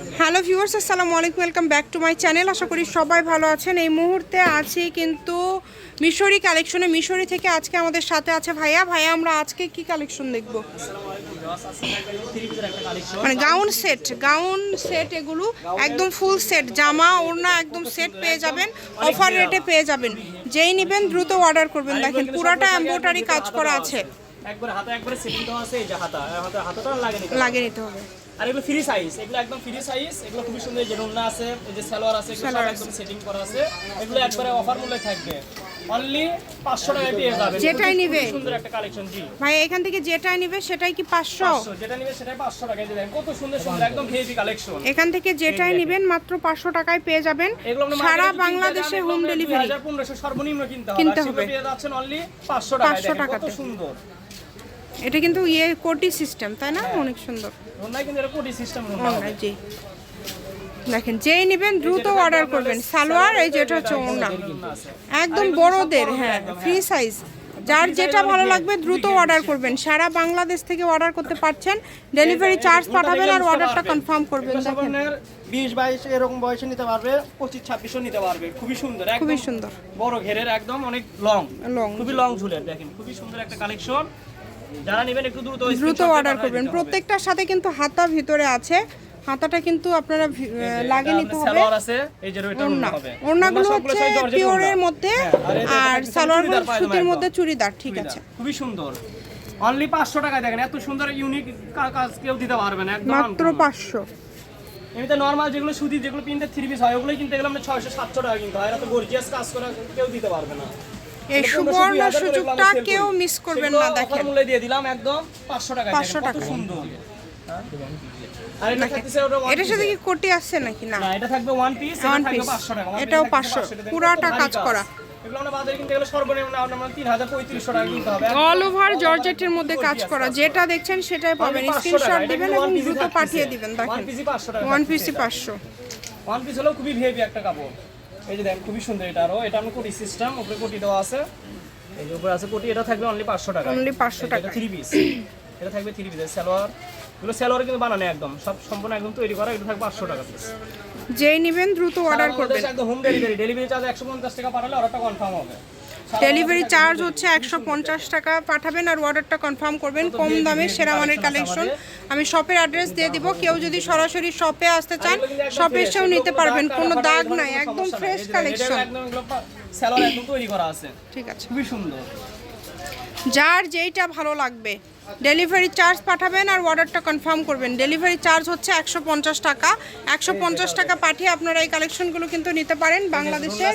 Hello viewers, আসসালামু আলাইকুম, welcome back to my channel. আশা করি সবাই ভালো আছেন। এই মুহূর্তে আছি কিন্তু মিশরি কালেকশনে। মিশরি থেকে আজকে আমাদের সাথে আছে ভাইয়া। ভাইয়া, আমরা আজকে কি কালেকশন দেখব? মানে গাউন সেট গাউন সেট এগুলো একদম ফুল সেট। জামা, ওড়না একদম সেট পেয়ে যাবেন, অফার রেটে পেয়ে যাবেন। যেই নেবেন দ্রুত অর্ডার করবেন। দেখেন পুরাটা এমব্রয়ডারি কাজ করা আছে। একবার হাতে একবারে সেটিং দেওয়া আছে এই যে হাতা হাতাটা নিতে। লাগিয়ে নিতে হবে। আর এগুলো ফ্রি সাইজ এগুলো একদম ফ্রি সাইজ এগুলো খুবই সুন্দর যে আছে এই যে সালোয়ার আছে এগুলো সব একদম সেটিং করা আছে। এগুলো একবারে অফার মূল্যে থাকবে। অনলি 500 টাকায় পেয়ে যাবেন যেটাই নিবে। সুন্দর একটা কালেকশন জি। ভাই এখান থেকে যেটাই নিবে সেটাই কি পাঁচশো? 500 যেটা নিবে সেটাই 500 টাকায় দিয়ে দেন কত সুন্দর সুন্দর একদম ভিআইপি কালেকশন এখান থেকে যেটাই নেবেন মাত্র পাঁচশো টাকায় পেয়ে যাবেন। সারা বাংলাদেশে হোম ডেলিভারি 2500 সর্বনিম্ন কিনতে হবে। কিনতে হবে। পেয়ে যাচ্ছেন অনলি 500 টাকায়। 500 দেখেন কত সুন্দর। এটা কিন্তু ইয়ে কোটি সিস্টেম তাই না? অনেক সুন্দর। রুন্নায় কিন্তু এটা কোটি সিস্টেম রুন্না জি। দেখেন যেই নেবেন দ্রুত অর্ডার করবেন। সালোয়ার এই যেটা হচ্ছে আছে। একদম বড়দের হ্যাঁ ফ্রি সাইজ যার যেটা ভালো লাগবে দ্রুত অর্ডার করবেন। সারা বাংলাদেশ থেকে অর্ডার করতে পারছেন। ডেলিভারি চার্জ পাঠাবেন আর অর্ডারটা কনফার্ম করবেন দেখেন। 20 22 এরকম বয়সে নিতে পারবে 25 26 নিতে পারবে। খুবই সুন্দর একদম খুবই সুন্দর। বড় ঘেরের একদম অনেক লং Long। খুবই লং ঝুলের দেখেন। খুবই সুন্দর একটা কালেকশন যারা নেবেন একটু দ্রুত দ্রুত অর্ডার করবেন। প্রত্যেকটার সাথে কিন্তু হাতা ভিতরে আছে। হাতাটা কিন্তু আপনারা লাগিয়ে নিতে হবে। সালোয়ার আছে এই যে এটা ওড়না হবে। ওড়নাগুলো হচ্ছে পিওরের মধ্যে। হ্যাঁ, আর এই যে আর এটা সালোয়ার চুড়িদার সুতির মধ্যে চুড়িদার ঠিক আছে। খুবই সুন্দর। অনলি 500 টাকায় দেখেন এত সুন্দর ইউনিক কাজ কেউ দিতে পারবে না একদম মাত্র uncommon। পাঁচশো। এমনিতে নর্মাল যেগুলো সুতি যেগুলো প্রিন্টের থ্রি পিস হয় ওগুলোই কিন্তু এগুলো আমরা 600 700 টাকা কিনতে হয়। এরা তো গর্জিয়াস কাজ করা কেউ দিতে পারবে না। এই সুবর্ণ 20,000 করে এগুলো সুযোগটা কেউ মিস করবেন না দেখেন। মূল্যে দিয়ে দিলাম একদম 500 টাকায় 500 দেখেন, কত টাকায়। সুন্দর। আর এটা এটার সাথে কি কোটি আসছে নাকি? না। এটা থাকবে ওয়ান পিস এটা থাকবে 500 টাকা। এটাও 500 পুরাটা কাজ করা। এগুলো আমরা বাজারে কিনতে গেলে সর্বনিম্ন আমরা 3035 টাকা কিনতে হবে। অল ওভার জর্জেটের মধ্যে কাজ করা। যেটা দেখছেন সেটাই পাবেন। স্ক্রিনশট দিবেন এবং দ্রুত পাঠিয়ে দিবেন। দেখেন। Piece-ই 500 টাকা ওয়ান পিসি ওয়ান পিস হলো খুবই একটা কাপড়। এই যে দেখেন খুবই সুন্দর এটা আরও। এটা আমরা কোটি সিস্টেম উপরে কোটি দেওয়া আছে। এই যে উপরে আছে কোটি এটা থাকবে অনলি 500 টাকা অনলি 500 টাকা। থ্রি পিস এটা থাকবে থ্রি পিস সালোয়ার। এগুলো সালোয়ার কিন্তু বানানো একদম। সব সম্পূর্ণ একদম তৈরি করা এটা থাকবে 500 টাকা পিস যেই নেবেন দ্রুত অর্ডার করবেন। একদম হোম ডেলিভারি ডেলিভারি চার্জ 150 টাকা পাঠালে অর্ডারটা কনফার্ম হবে। ডেলিভারি চার্জ হচ্ছে একশো পঞ্চাশ টাকা। পাঠাবেন আর অর্ডারটা কনফার্ম করবেন। কম দামে সেরা মানের কালেকশন আমি শপের অ্যাড্রেস দিয়ে দিব। কেউ যদি সরাসরি শপে আসতে চান শপে এসেও নিতে পারবেন। কোনো দাগ নাই একদম ফ্রেশ কালেকশন ঠিক আছে। খুবই সুন্দর। যার যেইটা ভালো লাগবে। ডেলিভারি চার্জ পাঠাবেন আর অর্ডারটা কনফার্ম করবেন। ডেলিভারি চার্জ হচ্ছে একশো পঞ্চাশ টাকা। একশো পঞ্চাশ টাকা পাঠিয়ে আপনারা এই কালেকশনগুলো কিন্তু নিতে পারেন বাংলাদেশে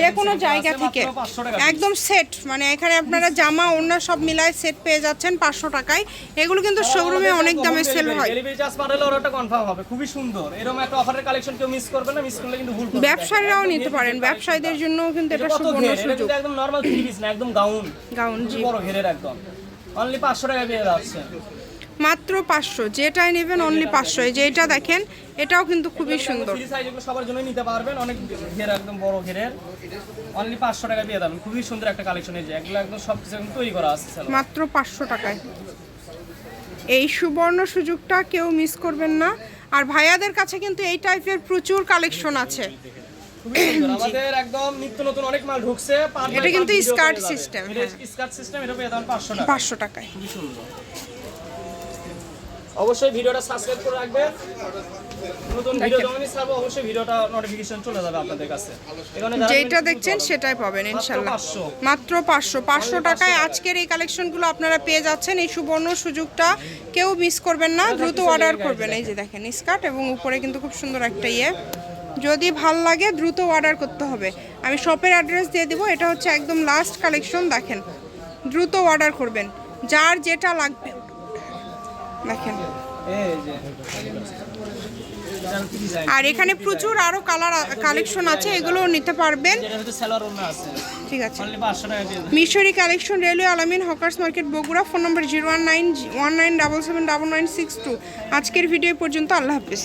যে কোনো জায়গা থেকে। মাত্র 500 টাকা। একদম সেট মানে এখানে আপনারা জামা অন্য সব মিলায় সেট পেয়ে যাচ্ছেন পাঁচশো টাকায়। এগুলো কিন্তু শোরুমে অনেক দামে সেল হয়। ডেলিভারি চার্জ পাঠালে অর্ডারটা কনফার্ম হবে। খুবই সুন্দর। এরকম একটা অফারের কালেকশন কেউ মিস করবে না মিস করলে কিন্তু ভুল করবে ব্যবসায়ীরাও নিতে পারেন। ব্যবসায়ীদের জন্য কিন্তু এটা সুবর্ণ সুযোগ। একদম নরমাল থ্রি পিস না একদম গাউন গাউন জি। বড় ঘেরের একদম। অনলি 500 টাকা পেয়ে মাত্র পাঁচশো। যেটাই নেবেন অনলি পাঁচশো। এই যেটা দেখেন এটাও কিন্তু খুবই সুন্দর। সবার জন্য নিতে পারবেন। অনেক ঘের একদম বড় ঘেরের। অনলি 500 টাকা পেয়ে যাবেন। খুবই সুন্দর একটা কালেকশন এই যে। এগুলো একদম সব কিছু তৈরি করা আছে মাত্র পাঁচশো টাকায়। এই সুবর্ণ সুযোগটা কেউ মিস করবেন না। আর ভাইয়াদের কাছে কিন্তু এই টাইপের প্রচুর কালেকশন আছে। আমাদের একদম নিত্য নতুন অনেক মাল ঢুকছে এটা কিন্তু পার video skirt পেয়ে যাবেন। system, এটা। স্কার্ট সিস্টেম এটা পেয়ে যাবেন 500 টাকা পাঁচশো টাকায়। খুবই সুন্দর। অবশ্যই ভিডিওটা সাবস্ক্রাইব করে রাখবেন নতুন ভিডিও যখনই ছাড়বো অবশ্যই ভিডিওটা নোটিফিকেশন চলে যাবে আপনাদের কাছে। যেটা দেখছেন সেটাই পাবেন ইনশাল্লাহ। মাত্র পাঁচশো। পাঁচশো টাকায় আজকের এই কালেকশনগুলো আপনারা পেয়ে যাচ্ছেন। এই সুবর্ণ সুযোগটা কেউ মিস করবেন না দ্রুত অর্ডার করবেন। এই যে দেখেন স্কার্ট এবং উপরে কিন্তু খুব সুন্দর একটা ইয়ে। যদি ভালো লাগে দ্রুত অর্ডার করতে হবে। আমি শপের অ্যাড্রেস দিয়ে দিব, এটা হচ্ছে একদম লাস্ট কালেকশন দেখেন। দ্রুত অর্ডার করবেন। যার যেটা লাগবে, দেখেন। আর এখানে প্রচুর আরও কালার কালেকশন আছে, এগুলোও নিতে পারবেন। ঠিক আছে। অনলি 500 টাকা দিয়ে দেন। Mishri collection railway Alamin, hawkers market, Bogura, phone number zero one nine one nine double seven double nine six two আজকের ভিডিও পর্যন্ত, আল্লাহ হাফিজ।